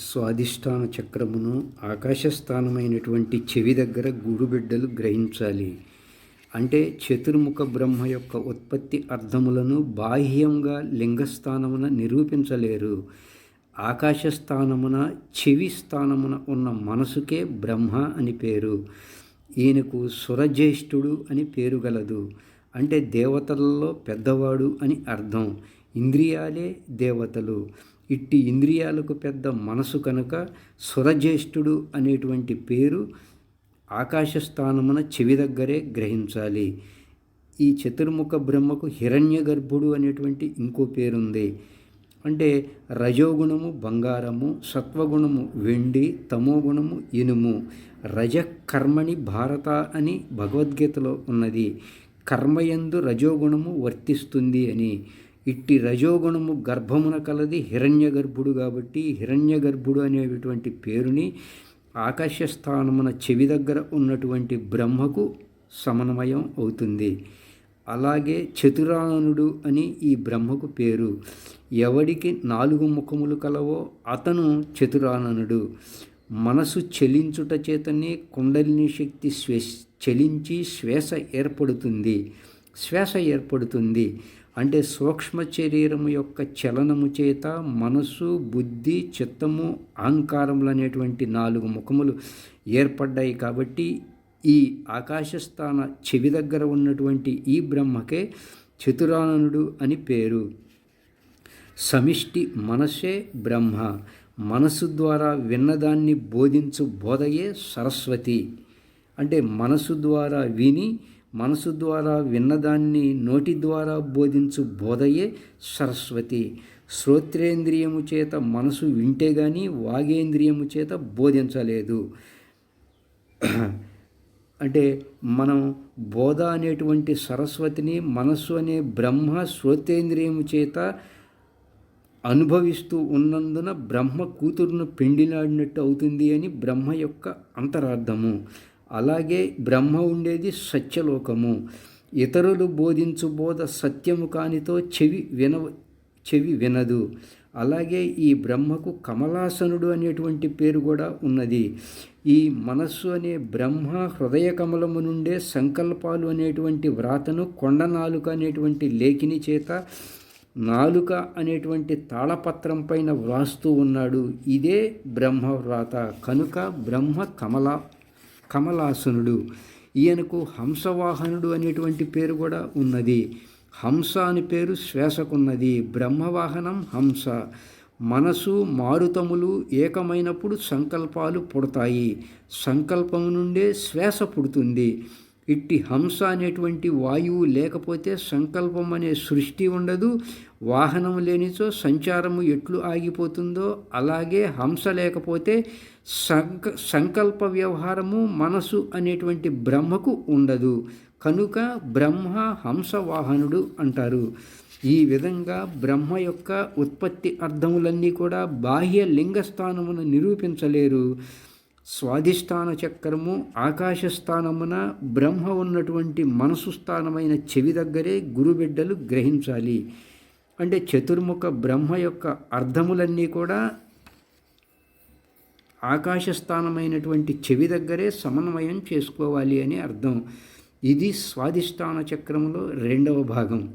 స్వాధిష్టాన చక్రమును ఆకాశస్థానమైనటువంటి చెవి దగ్గర గూడుబిడ్డలు గ్రహించాలి. అంటే చతుర్ముఖ బ్రహ్మ యొక్క ఉత్పత్తి అర్థములను బాహ్యంగా లింగస్థానమున నిరూపించలేరు. ఆకాశస్థానమున చెవి స్థానమున ఉన్న మనసుకే బ్రహ్మ అని పేరు. ఈయనకు సురజ్యేష్ఠుడు అని పేరు గలదు. అంటే దేవతలలో పెద్దవాడు అని అర్థం. ఇంద్రియాలే దేవతలు. ఇట్టి ఇంద్రియాలకు పెద్ద మనసు కనుక సురజ్యేష్ఠుడు అనేటువంటి పేరు ఆకాశస్థానమున చెవి దగ్గరే గ్రహించాలి. ఈ చతుర్ముఖ బ్రహ్మకు హిరణ్య గర్భుడు అనేటువంటి ఇంకో పేరుంది. అంటే రజోగుణము బంగారము సత్వగుణము వెండి తమోగుణము ఇనుము. రజ కర్మణి భారత అని భగవద్గీతలో ఉన్నది. కర్మయందు రజోగుణము వర్తిస్తుంది అని. ఇట్టి రజోగుణము గర్భమున కలది హిరణ్య గర్భుడు కాబట్టి హిరణ్య గర్భుడు అనేటువంటి పేరుని ఆకాశస్థానమున చెవి దగ్గర ఉన్నటువంటి బ్రహ్మకు సమన్వయం అవుతుంది. అలాగే చతురాననుడు అని ఈ బ్రహ్మకు పేరు. ఎవడికి నాలుగు ముఖములు కలవో అతను చతురాననుడు. మనసు చెలించుట చేతనే కుండలిని శక్తి శ్వే చెలించి శ్వాస ఏర్పడుతుంది. శ్వాస ఏర్పడుతుంది. అంటే సూక్ష్మ శరీరము యొక్క చలనము చేత మనసు బుద్ధి చిత్తము అహంకారములు అనేటువంటి నాలుగు ముఖములు ఏర్పడ్డాయి కాబట్టి ఈ ఆకాశస్థాన చెవి దగ్గర ఉన్నటువంటి ఈ బ్రహ్మకే చతురాననుడు అని పేరు. సమిష్టి మనసే బ్రహ్మ. మనసు ద్వారా విన్నదాన్ని బోధించు బోధయే సరస్వతి. అంటే మనసు ద్వారా విని మనసు ద్వారా విన్నదాన్ని నోటి ద్వారా బోధించు బోధయే సరస్వతి. శ్రోత్రేంద్రియము చేత మనసు వింటే కానీ వాగేంద్రియము చేత బోధించలేదు. అంటే మనం బోధ అనేటువంటి సరస్వతిని మనస్సు అనే బ్రహ్మ శ్రోతేంద్రియము చేత అనుభవిస్తూ ఉన్నందున బ్రహ్మ కూతురును పెండిలాడినట్టు అవుతుంది అని బ్రహ్మ యొక్క అంతరార్థము. అలాగే బ్రహ్మ ఉండేది సత్యలోకము. ఇతరులు బోధించు బోధ సత్యము కానితో చెవి విన చెవి వినదు. అలాగే ఈ బ్రహ్మకు కమలాసనుడు అనేటువంటి పేరు కూడా ఉన్నది. ఈ మనస్సు అనే బ్రహ్మ హృదయ కమలము నుండే సంకల్పాలు అనేటువంటి వ్రాతను కొండ నాలుక అనేటువంటి లేఖిని చేత నాలుక అనేటువంటి తాళపత్రం పైన వ్రాస్తూ ఉన్నాడు. ఇదే బ్రహ్మ వ్రాత కనుక బ్రహ్మ కమల కమలాసనుడు. ఈయనకు హంసవాహనుడు అనేటువంటి పేరు కూడా ఉన్నది. హంస అని పేరు శ్వాసకున్నది. బ్రహ్మవాహనం హంస. మనసు మారుతములు ఏకమైనప్పుడు సంకల్పాలు పుడతాయి. సంకల్పం నుండే శ్వాస పుడుతుంది. ఇట్టి హంస అనేటువంటి వాయువు లేకపోతే సంకల్పం అనే సృష్టి ఉండదు. వాహనం లేనిచో సంచారము ఎట్లు ఆగిపోతుందో అలాగే హంస లేకపోతే సంక సంకల్ప వ్యవహారము మనసు అనేటువంటి బ్రహ్మకు ఉండదు. కనుక బ్రహ్మ హంస వాహనుడు అంటారు. ఈ విధంగా బ్రహ్మ యొక్క ఉత్పత్తి అర్థములన్నీ కూడా బాహ్య లింగస్థానమును నిరూపించలేరు. స్వాధిష్టాన చక్రము ఆకాశస్థానమున బ్రహ్మ ఉన్నటువంటి మనసు స్థానమైన చెవి దగ్గరే గురుబిడ్డలు గ్రహించాలి. అంటే చతుర్ముఖ బ్రహ్మ యొక్క అర్థములన్నీ కూడా ఆకాశస్థానమైనటువంటి చెవి దగ్గరే సమన్వయం చేసుకోవాలి అని అర్థం. ఇది స్వాధిష్టాన చక్రంలో రెండవ భాగం.